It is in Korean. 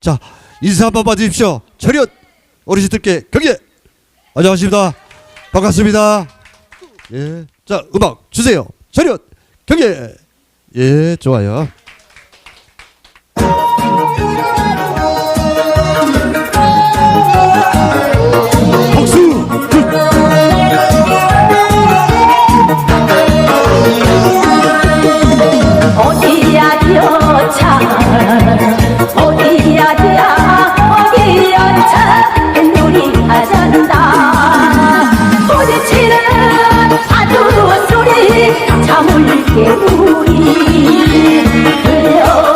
자, 인사 한번 봐주십시오. 철현 어르신들께 경례. 안녕하십니까. 반갑습니다. 예. 자, 음악 주세요. 철현 경례. 예, 좋아요. 물게 우리. 그대